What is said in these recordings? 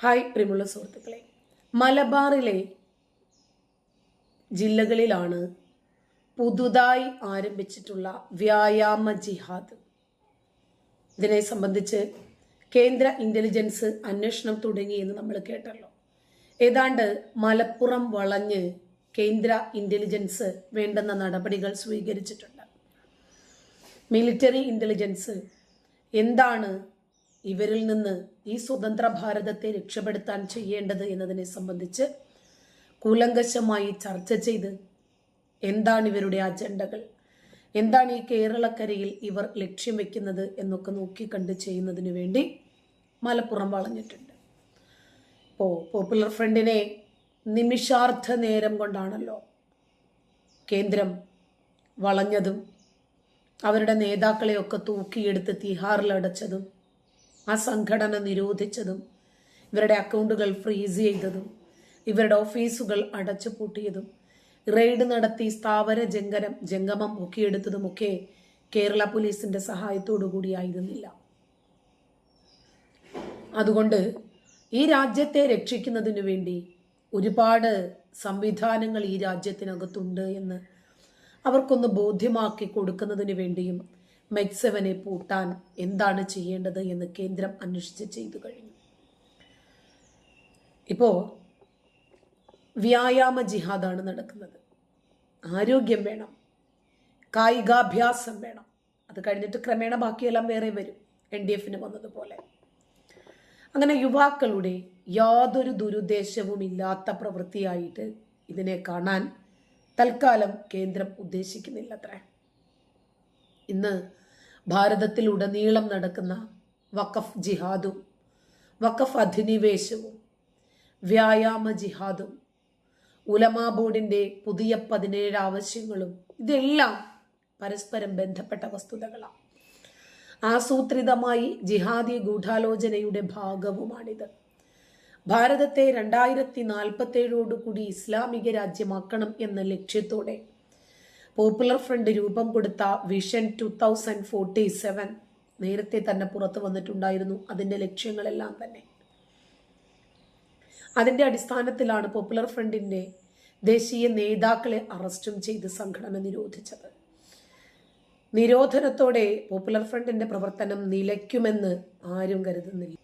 Hi പ്രിയമുള്ള സുഹൃത്തുക്കളെ. മലബാറിലെ ജില്ലകളിലാണ് പുതുതായി ആരംഭിച്ചിട്ടുള്ള വ്യായാമ ജിഹാദ്. ഇതിനെ സംബന്ധിച്ച് കേന്ദ്ര ഇന്റലിജൻസ് അന്വേഷണം തുടങ്ങി എന്ന് നമ്മൾ കേട്ടല്ലോ. ഏതാണ്ട് മലപ്പുറം വളഞ്ഞ് കേന്ദ്ര ഇന്റലിജൻസ് വേണ്ടുന്ന നടപടികൾ സ്വീകരിച്ചിട്ടുണ്ട്. മിലിറ്ററി ഇന്റലിജൻസ് എന്താണ് ഇവരിൽ നിന്ന് ഈ സ്വതന്ത്ര ഭാരതത്തെ രക്ഷപ്പെടുത്താൻ ചെയ്യേണ്ടത് എന്നതിനെ സംബന്ധിച്ച് കൂലങ്കശമായി ചർച്ച ചെയ്ത് എന്താണ് ഇവരുടെ അജണ്ടകൾ? എന്താണ് ഈ കേരളക്കരയിൽ ഇവർ ലക്ഷ്യം വെക്കുന്നത് എന്നൊക്കെ നോക്കിക്കണ്ട് ചെയ്യുന്നതിന് വേണ്ടി മലപ്പുറം വളഞ്ഞിട്ടുണ്ട്. ഇപ്പോൾ പോപ്പുലർ ഫ്രണ്ടിനെ നിമിഷാർത്ഥ നേരം കൊണ്ടാണല്ലോ കേന്ദ്രം വളഞ്ഞതും അവരുടെ നേതാക്കളെയൊക്കെ തൂക്കിയെടുത്ത് തിഹാറിലടച്ചതും ആ സംഘടന നിരോധിച്ചതും ഇവരുടെ അക്കൗണ്ടുകൾ ഫ്രീസ് ചെയ്തതും ഇവരുടെ ഓഫീസുകൾ അടച്ചു പൂട്ടിയതും റെയ്ഡ് നടത്തി സ്ഥാവര ജംഗരം ജംഗമം പൊക്കിയെടുത്തതുമൊക്കെ കേരള പോലീസിന്റെ സഹായത്തോടു കൂടിയായിരുന്നില്ല അതുകൊണ്ട് ഈ രാജ്യത്തെ രക്ഷിക്കുന്നതിനു വേണ്ടി ഒരുപാട് സംവിധാനങ്ങൾ ഈ രാജ്യത്തിനകത്തുണ്ട് എന്ന് അവർക്കൊന്ന് ബോധ്യമാക്കി കൊടുക്കുന്നതിന് വേണ്ടിയും മെക്സവനെ പൂട്ടാൻ എന്താണ് ചെയ്യേണ്ടത് എന്ന് കേന്ദ്രം അന്വേഷിച്ച് ചെയ്തു കഴിഞ്ഞു. ഇപ്പോൾ വ്യായാമ ജിഹാദാണ് നടക്കുന്നത്. ആരോഗ്യം വേണം. കായികാഭ്യാസം വേണം. അത് കഴിഞ്ഞിട്ട് ക്രമേണ ബാക്കിയെല്ലാം വേറെ വരും. എൻ ഡി എഫിന് വന്നതുപോലെ. അങ്ങനെ യുവാക്കളുടെ യാതൊരു ദുരുദ്ദേശവും ഇല്ലാത്ത പ്രവൃത്തിയായിട്ട് ഇതിനെ കാണാൻ തൽക്കാലം കേന്ദ്രം ഉദ്ദേശിക്കുന്നില്ല അത്ര ഇന്ന് ഭാരതത്തിലുടനീളം നടക്കുന്ന വഖഫ് ജിഹാദും വഖഫ് അധിനിവേശവും വ്യായാമ ജിഹാദും ഉലമാ ബോർഡിന്റെ പുതിയ പതിനേഴ് ആവശ്യങ്ങളും ഇതെല്ലാം പരസ്പരം ബന്ധപ്പെട്ട വസ്തുതകളാണ്. ആസൂത്രിതമായി ജിഹാദി ഗൂഢാലോചനയുടെ ഭാഗവുമാണിത്. ഭാരതത്തെ രണ്ടായിരത്തി നാൽപ്പത്തേഴോടുകൂടി ഇസ്ലാമിക രാജ്യമാക്കണം എന്ന ലക്ഷ്യത്തോടെ പോപ്പുലർ ഫ്രണ്ട് രൂപം കൊടുത്ത vision two thousand forty seven നേരത്തെ തന്നെ പുറത്തു വന്നിട്ടുണ്ടായിരുന്നു. അതിന്റെ ലക്ഷ്യങ്ങളെല്ലാം തന്നെ. അതിന്റെ അടിസ്ഥാനത്തിലാണ് പോപ്പുലർ ഫ്രണ്ടിന്റെ ദേശീയ നേതാക്കളെ അറസ്റ്റും ചെയ്ത് സംഘടന നിരോധിച്ചത്. നിരോധനത്തോടെ പോപ്പുലർ ഫ്രണ്ടിന്റെ പ്രവർത്തനം നിലയ്ക്കുമെന്ന് ആരും കരുതുന്നില്ല.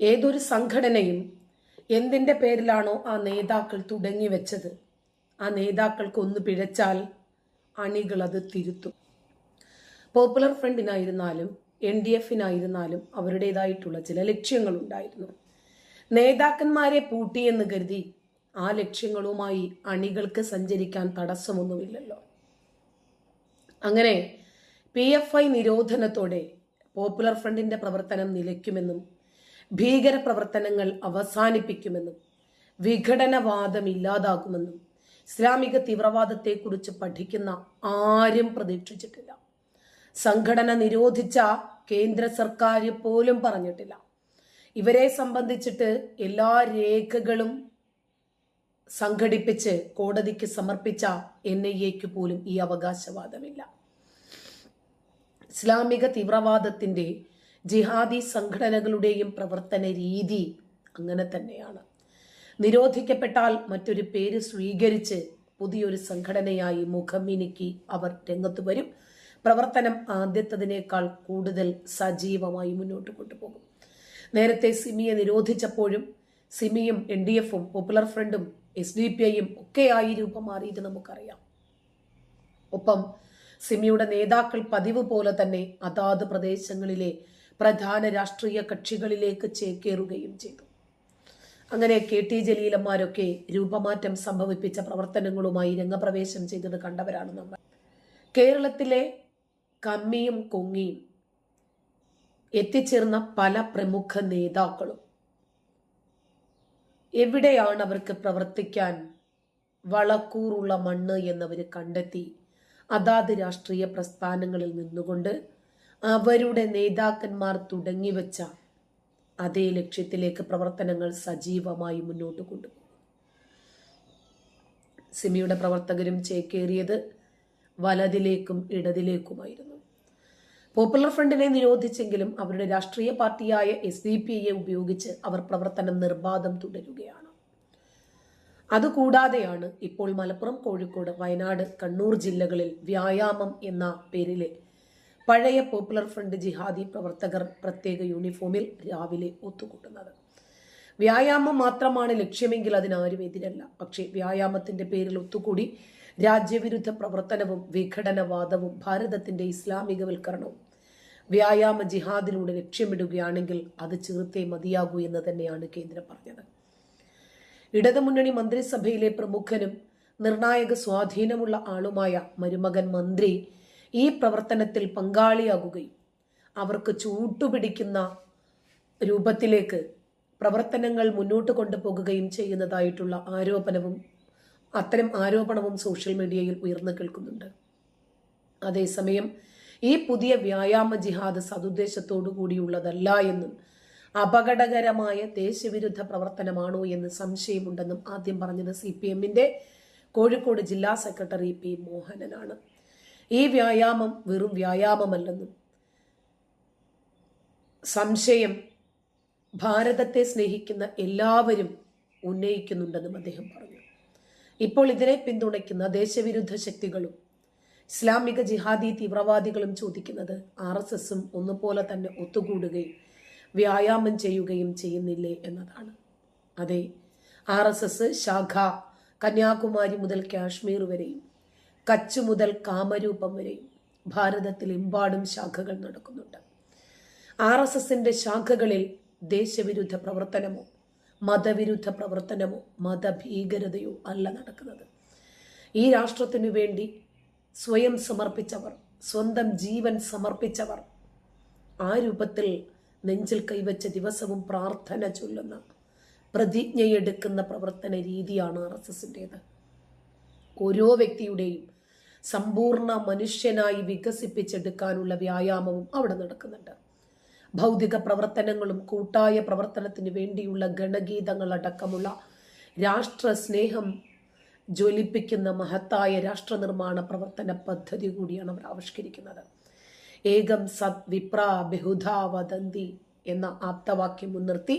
ഏതൊരു സംഘടനയും എന്തിന്റെ പേരിലാണോ ആ നേതാക്കൾ തുടങ്ങി വെച്ചത് ആ നേതാക്കൾക്ക് ഒന്ന് പിഴച്ചാൽ അണികൾ അത് തിരുത്തും. പോപ്പുലർ ഫ്രണ്ടിനായിരുന്നാലും എൻ ഡി എഫിനായിരുന്നാലും അവരുടേതായിട്ടുള്ള ചില ലക്ഷ്യങ്ങളുണ്ടായിരുന്നു. നേതാക്കന്മാരെ പൂട്ടിയെന്ന് കരുതി ആ ലക്ഷ്യങ്ങളുമായി അണികൾക്ക് സഞ്ചരിക്കാൻ തടസ്സമൊന്നുമില്ലല്ലോ. അങ്ങനെ പി എഫ് ഐ നിരോധനത്തോടെ പോപ്പുലർ ഫ്രണ്ടിന്റെ പ്രവർത്തനം നിലയ്ക്കുമെന്നും ഭീകര പ്രവർത്തനങ്ങൾ അവസാനിപ്പിക്കുമെന്നും വിഘടനവാദം ഇല്ലാതാകുമെന്നും ഇസ്ലാമിക തീവ്രവാദത്തെക്കുറിച്ച് പഠിക്കുന്ന ആരും പ്രതീക്ഷിച്ചിട്ടില്ല. സംഘടന നിരോധിച്ച കേന്ദ്ര സർക്കാർ പോലും പറഞ്ഞിട്ടില്ല. ഇവരെ സംബന്ധിച്ചിട്ട് എല്ലാ രേഖകളും സംഘടിപ്പിച്ച് കോടതിക്ക് സമർപ്പിച്ച എൻ ഐ എക്ക് പോലും ഈ അവകാശവാദമില്ല. ഇസ്ലാമിക തീവ്രവാദത്തിന്റെ ജിഹാദി സംഘടനകളുടെയും പ്രവർത്തന രീതി അങ്ങനെ തന്നെയാണ്. നിരോധിക്കപ്പെട്ടാൽ മറ്റൊരു പേര് സ്വീകരിച്ച് പുതിയൊരു സംഘടനയായി മുഖമിനുക്കി അവർ രംഗത്ത് വരും. പ്രവർത്തനം ആദ്യത്തതിനേക്കാൾ കൂടുതൽ സജീവമായി മുന്നോട്ട് കൊണ്ടുപോകും. നേരത്തെ സിമിയെ നിരോധിച്ചപ്പോഴും സിമിയും എൻ ഡി എഫും പോപ്പുലർ ഫ്രണ്ടും എസ് ഡി പി ഐയും ഒക്കെയായി രൂപം മാറിയിട്ട് നമുക്കറിയാം. ഒപ്പം സിമിയുടെ നേതാക്കൾ പതിവ് പോലെ തന്നെ അതാത് പ്രദേശങ്ങളിലെ പ്രധാന രാഷ്ട്രീയ കക്ഷികളിലേക്ക് ചേക്കേറുകയും ചെയ്തു. അങ്ങനെ കെ ടി ജലീലന്മാരൊക്കെ രൂപമാറ്റം സംഭവിപ്പിച്ച പ്രവർത്തനങ്ങളുമായി രംഗപ്രവേശം ചെയ്തത് കണ്ടവരാണ് നമ്മൾ. കേരളത്തിലെ കമ്മിയും കൊങ്ങിയും എത്തിച്ചേർന്ന പല പ്രമുഖ നേതാക്കളും എവിടെയാണ് അവർക്ക് പ്രവർത്തിക്കാൻ വളക്കൂറുള്ള മണ്ണ് എന്നവർ കണ്ടെത്തി അതാത് രാഷ്ട്രീയ പ്രസ്ഥാനങ്ങളിൽ നിന്നുകൊണ്ട് അവരുടെ നേതാക്കന്മാർ തുടങ്ങിവെച്ച അതേ ലക്ഷ്യത്തിലേക്ക് പ്രവർത്തനങ്ങൾ സജീവമായി മുന്നോട്ട് കൊണ്ടുപോകും. സിമിയുടെ പ്രവർത്തകരും ചേക്കേറിയത് വലതിലേക്കും ഇടതിലേക്കുമായിരുന്നു. പോപ്പുലർ ഫ്രണ്ടിനെ നിരോധിച്ചെങ്കിലും അവരുടെ രാഷ്ട്രീയ പാർട്ടിയായ എസ് ഡി പി ഐയെ ഉപയോഗിച്ച് അവർ പ്രവർത്തനം നിർബാധം തുടരുകയാണ്. അതുകൂടാതെയാണ് ഇപ്പോൾ മലപ്പുറം കോഴിക്കോട് വയനാട് കണ്ണൂർ ജില്ലകളിൽ വ്യായാമം എന്ന പേരിലെ പഴയ പോപ്പുലർ ഫ്രണ്ട് ജിഹാദി പ്രവർത്തകർ പ്രത്യേക യൂണിഫോമിൽ രാവിലെ ഒത്തുകൂട്ടുന്നത്. വ്യായാമം മാത്രമാണ് ലക്ഷ്യമെങ്കിൽ അതിനാരും എതിരല്ല. പക്ഷേ വ്യായാമത്തിന്റെ പേരിൽ ഒത്തുകൂടി രാജ്യവിരുദ്ധ പ്രവർത്തനവും വിഘടനവാദവും ഭാരതത്തിന്റെ ഇസ്ലാമികവൽക്കരണവും. വ്യായാമ ജിഹാദിലൂടെ ലക്ഷ്യമിടുകയാണെങ്കിൽ അത് ചെറുത്തേ മതിയാകൂ എന്ന് തന്നെയാണ് കേന്ദ്രം പറഞ്ഞത്. ഇടതുമുന്നണി മന്ത്രിസഭയിലെ പ്രമുഖനും നിർണായക സ്വാധീനമുള്ള ആളുമായ മരുമകൻ മന്ത്രി ഈ പ്രവർത്തനത്തിൽ പങ്കാളിയാകുകയും അവർക്ക് ചൂട്ടുപിടിക്കുന്ന രൂപത്തിലേക്ക് പ്രവർത്തനങ്ങൾ മുന്നോട്ട് കൊണ്ടുപോകുകയും ചെയ്യുന്നതായിട്ടുള്ള ആരോപണവും അത്തരം ആരോപണവും സോഷ്യൽ മീഡിയയിൽ ഉയർന്നു കേൾക്കുന്നുണ്ട്. അതേസമയം ഈ പുതിയ വ്യായാമ ജിഹാദ് സതുദ്ദേശത്തോടു കൂടിയുള്ളതല്ല എന്നും അപകടകരമായ ദേശവിരുദ്ധ പ്രവർത്തനമാണോ എന്ന് സംശയമുണ്ടെന്നും ആദ്യം പറഞ്ഞത് സി പി കോഴിക്കോട് ജില്ലാ സെക്രട്ടറി പി മോഹനനാണ്. ഈ വ്യായാമം വെറും വ്യായാമമല്ലെന്നും സംശയം ഭാരതത്തെ സ്നേഹിക്കുന്ന എല്ലാവരും ഉന്നയിക്കുന്നുണ്ടെന്നും അദ്ദേഹം പറഞ്ഞു. ഇപ്പോൾ ഇതിനെ പിന്തുണയ്ക്കുന്ന ദേശവിരുദ്ധ ശക്തികളും ഇസ്ലാമിക ജിഹാദി തീവ്രവാദികളും ചോദിക്കുന്നത് ആർ എസ് എസും ഒന്നുപോലെ തന്നെ ഒത്തുകൂടുകയും വ്യായാമം ചെയ്യുകയും ചെയ്യുന്നില്ലേ എന്നതാണ്. അതെ ആർ എസ് എസ് ശാഖ കന്യാകുമാരി മുതൽ കാശ്മീർ വരെയും കച്ച് മുതൽ കാമരൂപം വരെയും ഭാരതത്തിൽ എമ്പാടും ശാഖകൾ നടക്കുന്നുണ്ട്. ആർ എസ് എസിന്റെ ശാഖകളിൽ ദേശവിരുദ്ധ പ്രവർത്തനമോ മതവിരുദ്ധ പ്രവർത്തനമോ മതഭീകരതയോ അല്ല നടക്കുന്നത്. ഈ രാഷ്ട്രത്തിനു വേണ്ടി സ്വയം സമർപ്പിച്ചവർ സ്വന്തം ജീവൻ സമർപ്പിച്ചവർ ആ രൂപത്തിൽ നെഞ്ചിൽ കൈവച്ച ദിവസവും പ്രാർത്ഥന ചൊല്ലുന്ന പ്രതിജ്ഞയെടുക്കുന്ന പ്രവർത്തന രീതിയാണ് ആർ എസ് എസിന്റെത് ഓരോ വ്യക്തിയുടെയും സമ്പൂർണ മനുഷ്യനായി വികസിപ്പിച്ചെടുക്കാനുള്ള വ്യായാമവും അവിടെ നടക്കുന്നുണ്ട്. ഭൗതിക പ്രവർത്തനങ്ങളും കൂട്ടായ പ്രവർത്തനത്തിന് വേണ്ടിയുള്ള ഗണഗീതങ്ങളടക്കമുള്ള രാഷ്ട്ര സ്നേഹം ജ്വലിപ്പിക്കുന്ന മഹത്തായ രാഷ്ട്ര നിർമ്മാണ പ്രവർത്തന പദ്ധതി കൂടിയാണ് അവർ ആവിഷ്കരിക്കുന്നത്. ഏകം സത് വിപ്ര ബഹുധ വദന്തി എന്ന ആപ്തവാക്യം മുൻനിർത്തി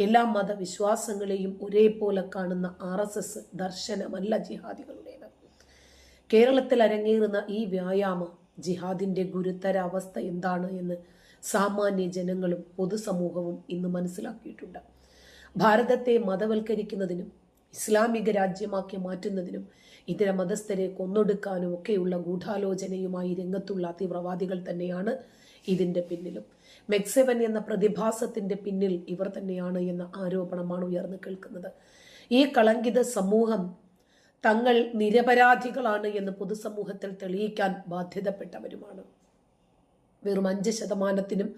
എല്ലാ മതവിശ്വാസങ്ങളെയും ഒരേപോലെ കാണുന്ന ആർ എസ് എസ് ദർശനമല്ല ജിഹാദികളുടേത്. കേരളത്തിൽ അരങ്ങേറുന്ന ഈ വ്യായാമം ജിഹാദിന്റെ ഗുരുതര അവസ്ഥ എന്താണ് എന്ന് സാമാന്യ ജനങ്ങളും പൊതുസമൂഹവും ഇന്ന് മനസ്സിലാക്കിയിട്ടുണ്ട്. ഭാരതത്തെ മതവൽക്കരിക്കുന്നതിനും ഇസ്ലാമിക രാജ്യമാക്കി മാറ്റുന്നതിനും ഇതര മതസ്ഥരെ കൊന്നൊടുക്കാനും ഒക്കെയുള്ള ഗൂഢാലോചനയുമായി രംഗത്തുള്ള തീവ്രവാദികൾ തന്നെയാണ് ഇതിന്റെ പിന്നിലും. മെക്സെവൻ എന്ന പ്രതിഭാസത്തിന്റെ പിന്നിൽ ഇവർ തന്നെയാണ് എന്ന ആരോപണമാണ് ഉയർന്നു കേൾക്കുന്നത്. ഈ കളങ്കിത സമൂഹം തങ്ങൾ നിരപരാധികളാണ് എന്ന് പൊതുസമൂഹത്തിൽ തെളിയിക്കാൻ ബാധ്യതപ്പെട്ടവരുമാണ്. വെറും അഞ്ച് ശതമാനത്തിനും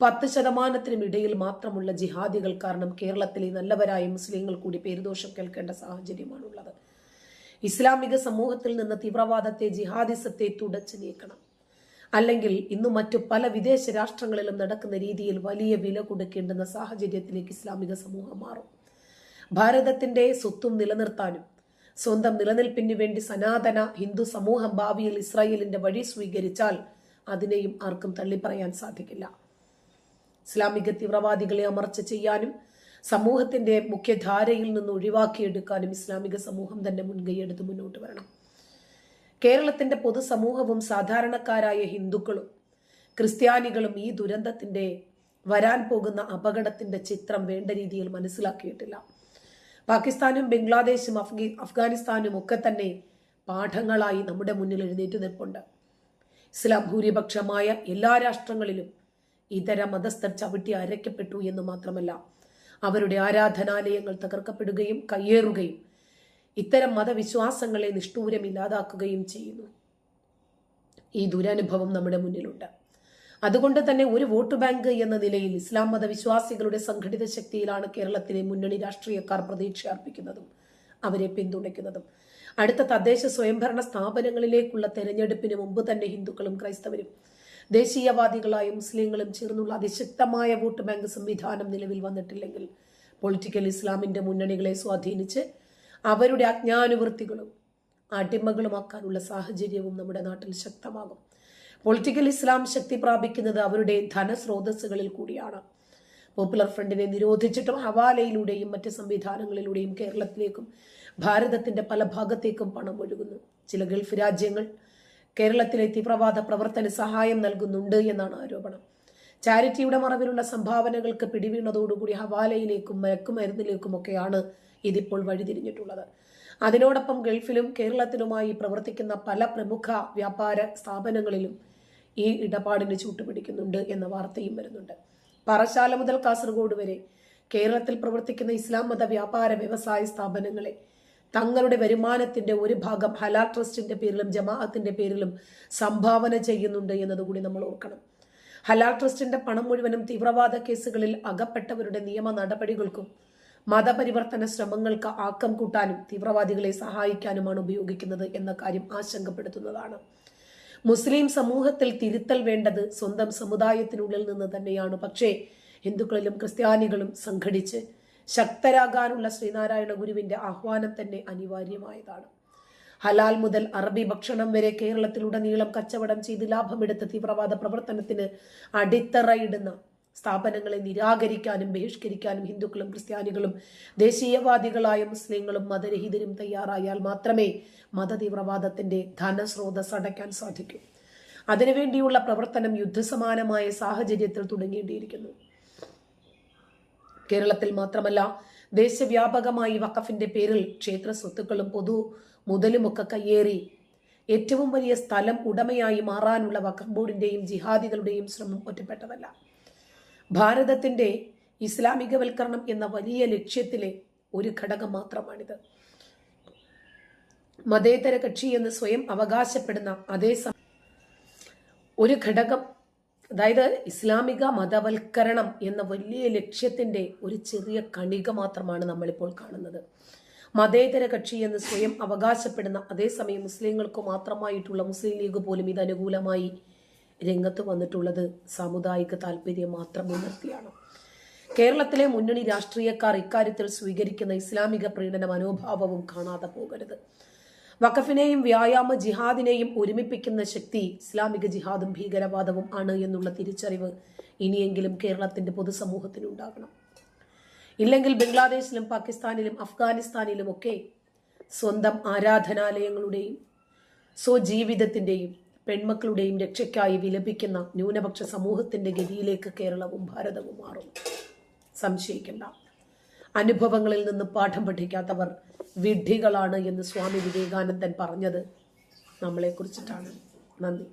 പത്ത് ശതമാനത്തിനും ഇടയിൽ മാത്രമുള്ള ജിഹാദികൾ കാരണം കേരളത്തിലെ നല്ലവരായ മുസ്ലിങ്ങൾ കൂടി പേരുദോഷം കേൾക്കേണ്ട സാഹചര്യമാണുള്ളത്. ഇസ്ലാമിക സമൂഹത്തിൽ നിന്ന് തീവ്രവാദത്തെ ജിഹാദിസത്തെ തുടച്ചു നീക്കണം. അല്ലെങ്കിൽ ഇന്ന് മറ്റു പല വിദേശ രാഷ്ട്രങ്ങളിലും നടക്കുന്ന രീതിയിൽ വലിയ വില കൊടുക്കേണ്ടുന്ന സാഹചര്യത്തിലേക്ക് ഇസ്ലാമിക സമൂഹം മാറും. ഭാരതത്തിന്റെ സ്വത്തും നിലനിർത്താനും സ്വന്തം നിലനിൽപ്പിന് വേണ്ടി സനാതന ഹിന്ദു സമൂഹം ഭാവിയിൽ ഇസ്രായേലിന്റെ വഴി സ്വീകരിച്ചാൽ അതിനെയും ആർക്കും തള്ളിപ്പറയാൻ സാധിക്കില്ല. ഇസ്ലാമിക തീവ്രവാദികളെ അമർച്ച ചെയ്യാനും സമൂഹത്തിന്റെ മുഖ്യധാരയിൽ നിന്ന് ഒഴിവാക്കിയെടുക്കാനും ഇസ്ലാമിക സമൂഹം തന്നെ മുൻകൈയെടുത്ത് മുന്നോട്ട് വരണം. കേരളത്തിന്റെ പൊതുസമൂഹവും സാധാരണക്കാരായ ഹിന്ദുക്കളും ക്രിസ്ത്യാനികളും ഈ ദുരന്തത്തിന്റെ വരാൻ പോകുന്ന അപകടത്തിന്റെ ചിത്രം വേണ്ട രീതിയിൽ മനസ്സിലാക്കിയിട്ടില്ല. പാകിസ്ഥാനും ബംഗ്ലാദേശും അഫ്ഗി അഫ്ഗാനിസ്ഥാനും ഒക്കെ തന്നെ പാഠങ്ങളായി നമ്മുടെ മുന്നിൽ എഴുന്നേറ്റ് നിൽപ്പുണ്ട്. ഇസ്ലാം ഭൂരിപക്ഷമായ എല്ലാ രാഷ്ട്രങ്ങളിലും ഇതര മതസ്ഥർ ചവിട്ടി അരയ്ക്കപ്പെട്ടു എന്ന് മാത്രമല്ല അവരുടെ ആരാധനാലയങ്ങൾ തകർക്കപ്പെടുകയും കയ്യേറുകയും ഇത്തരം മതവിശ്വാസങ്ങളെ നിഷ്ഠൂരം ഇല്ലാതാക്കുകയും ചെയ്യുന്നു. ഈ ദുരനുഭവം നമ്മുടെ മുന്നിലുണ്ട്. അതുകൊണ്ട് തന്നെ ഒരു വോട്ട് ബാങ്ക് എന്ന നിലയിൽ ഇസ്ലാം മതവിശ്വാസികളുടെ സംഘടിത ശക്തിയിലാണ് കേരളത്തിലെ മുന്നണി രാഷ്ട്രീയക്കാർ പ്രതീക്ഷ അർപ്പിക്കുന്നതും അവരെ പിന്തുണയ്ക്കുന്നതും. അടുത്ത തദ്ദേശ സ്വയംഭരണ സ്ഥാപനങ്ങളിലേക്കുള്ള തെരഞ്ഞെടുപ്പിന് മുമ്പ് തന്നെ ഹിന്ദുക്കളും ക്രൈസ്തവരും ദേശീയവാദികളായും മുസ്ലിങ്ങളും ചേർന്നുള്ള അതിശക്തമായ വോട്ട് ബാങ്ക് സംവിധാനം നിലവിൽ വന്നിട്ടില്ലെങ്കിൽ പൊളിറ്റിക്കൽ ഇസ്ലാമിന്റെ മുന്നണികളെ സ്വാധീനിച്ച് അവരുടെ അജ്ഞാനുവൃത്തികളും അടിമകളുമാക്കാനുള്ള സാഹചര്യവും നമ്മുടെ നാട്ടിൽ ശക്തമാകും. പൊളിറ്റിക്കൽ ഇസ്ലാം ശക്തി പ്രാപിക്കുന്നത് അവരുടെ ധനസ്രോതസ്സുകളിൽ കൂടിയാണ്. പോപ്പുലർ ഫ്രണ്ടിനെ നിരോധിച്ചിട്ടും ഹവാലയിലൂടെയും മറ്റ് സംവിധാനങ്ങളിലൂടെയും കേരളത്തിലേക്കും ഭാരതത്തിന്റെ പല ഭാഗത്തേക്കും പണം ഒഴുകുന്നു. ചില ഗൾഫ് രാജ്യങ്ങൾ കേരളത്തിലെ തീവ്രവാദ പ്രവർത്തന സഹായം നൽകുന്നുണ്ട് എന്നാണ് ആരോപണം. ചാരിറ്റിയുടെ മറവിലുള്ള സംഭാവനകൾക്ക് പിടിവീണതോടുകൂടി ഹവാലയിലേക്കും മയക്കുമരുന്നിലേക്കുമൊക്കെയാണ് ഇതിപ്പോൾ വഴിതിരിഞ്ഞിട്ടുള്ളത്. അതിനോടൊപ്പം ഗൾഫിലും കേരളത്തിലുമായി പ്രവർത്തിക്കുന്ന പല പ്രമുഖ വ്യാപാര സ്ഥാപനങ്ങളിലും ഈ ഇടപാടിന് ചൂട്ടുപിടിക്കുന്നുണ്ട് എന്ന വാർത്തയും വരുന്നുണ്ട്. പാറശാല മുതൽ കാസർഗോഡ് വരെ കേരളത്തിൽ പ്രവർത്തിക്കുന്ന ഇസ്ലാം മത വ്യാപാര വ്യവസായ സ്ഥാപനങ്ങളെ തങ്ങളുടെ വരുമാനത്തിന്റെ ഒരു ഭാഗം ഹലാൽ ട്രസ്റ്റിന്റെ പേരിലും ജമാഅത്തിന്റെ പേരിലും സംഭാവന ചെയ്യുന്നുണ്ട് എന്നതുകൂടി നമ്മൾ ഓർക്കണം. ഹലാൽ ട്രസ്റ്റിന്റെ പണം മുഴുവനും തീവ്രവാദ കേസുകളിൽ അകപ്പെട്ടവരുടെ നിയമ നടപടികൾക്കും മതപരിവർത്തന ശ്രമങ്ങൾക്ക് ആക്കം കൂട്ടാനും തീവ്രവാദികളെ സഹായിക്കാനുമാണ് ഉപയോഗിക്കുന്നത് എന്ന കാര്യം ആശങ്കപ്പെടുത്തുന്നതാണ്. മുസ്ലിം സമൂഹത്തിൽ തിരുത്തൽ വേണ്ടത് സ്വന്തം സമുദായത്തിനുള്ളിൽ നിന്ന് തന്നെയാണ്. പക്ഷേ ഹിന്ദുക്കളിലും ക്രിസ്ത്യാനികളും സംഘടിച്ച് ശക്തരാകാനുള്ള ശ്രീനാരായണ ഗുരുവിന്റെ ആഹ്വാനം തന്നെ അനിവാര്യമായതാണ്. ഹലാൽ മുതൽ അറബി ഭക്ഷണം വരെ കേരളത്തിലുടനീളം കച്ചവടം ചെയ്ത് ലാഭമെടുത്ത തീവ്രവാദ പ്രവർത്തനത്തിന് അടിത്തറയിടുന്ന സ്ഥാപനങ്ങളെ നിരാകരിക്കാനും ബഹിഷ്കരിക്കാനും ഹിന്ദുക്കളും ക്രിസ്ത്യാനികളും ദേശീയവാദികളായ മുസ്ലിങ്ങളും മതരഹിതരും തയ്യാറായാൽ മാത്രമേ മതതീവ്രവാദത്തിന്റെ ധനസ്രോതസ് അടയ്ക്കാൻ സാധിക്കൂ. അതിനുവേണ്ടിയുള്ള പ്രവർത്തനം യുദ്ധസമാനമായ സാഹചര്യത്തിൽ തുടങ്ങേണ്ടിയിരിക്കുന്നു. കേരളത്തിൽ മാത്രമല്ല ദേശവ്യാപകമായി വഖഫിന്റെ പേരിൽ ക്ഷേത്ര സ്വത്തുക്കളും പൊതു മുതലുമൊക്കെ കയ്യേറി. ഏറ്റവും വലിയ സ്ഥലം ഉടമയായി മാറാനുള്ള വഖഫ് ബോർഡിന്റെയും ജിഹാദികളുടെയും ശ്രമം ഒറ്റപ്പെട്ടതല്ല. ഭാരതത്തിന്റെ ഇസ്ലാമികവൽക്കരണം എന്ന വലിയ ലക്ഷ്യത്തിലെ ഒരു ഘടകം മാത്രമാണിത്. മതേതര കക്ഷി എന്ന് സ്വയം അവകാശപ്പെടുന്ന അതേ ഒരു ഘടകം അതായത് ഇസ്ലാമിക മതവൽക്കരണം എന്ന വലിയ ലക്ഷ്യത്തിന്റെ ഒരു ചെറിയ കണിക മാത്രമാണ് നമ്മളിപ്പോൾ കാണുന്നത്. മതേതര കക്ഷി എന്ന് സ്വയം അവകാശപ്പെടുന്ന അതേസമയം മുസ്ലിങ്ങൾക്ക് മാത്രമായിട്ടുള്ള മുസ്ലിം ലീഗ് പോലും ഇത് അനുകൂലമായി രംഗത്ത് വന്നിട്ടുള്ളത് സാമുദായിക താല്പര്യം മാത്രം മുൻനിർത്തിയാണ്. കേരളത്തിലെ മുന്നണി രാഷ്ട്രീയക്കാർ ഇക്കാര്യത്തിൽ സ്വീകരിക്കുന്ന ഇസ്ലാമിക പ്രീണന മനോഭാവവും കാണാതെ പോകരുത്. വഖഫിനെയും വ്യായാമ ജിഹാദിനെയും ഒരുമിപ്പിക്കുന്ന ശക്തി ഇസ്ലാമിക ജിഹാദും ഭീകരവാദവും ആണ് എന്നുള്ള തിരിച്ചറിവ് ഇനിയെങ്കിലും കേരളത്തിന്റെ പൊതുസമൂഹത്തിനുണ്ടാകണം. ഇല്ലെങ്കിൽ ബംഗ്ലാദേശിലും പാകിസ്ഥാനിലും അഫ്ഗാനിസ്ഥാനിലും ഒക്കെ സ്വന്തം ആരാധനാലയങ്ങളുടെയും സ്വജീവിതത്തിന്റെയും പെൺമക്കളുടെയും രക്ഷയ്ക്കായി വിലപിക്കുന്ന ന്യൂനപക്ഷ സമൂഹത്തിന്റെ ഗതിയിലേക്ക് കേരളവും ഭാരതവും മാറും സംശയിക്കേണ്ട. അനുഭവങ്ങളിൽ നിന്ന് പാഠം പഠിക്കാത്തവർ വിഡ്ഢികളാണ് എന്ന് സ്വാമി വിവേകാനന്ദൻ പറഞ്ഞത് നമ്മളെ കുറിച്ചിട്ടാണ് നന്ദി.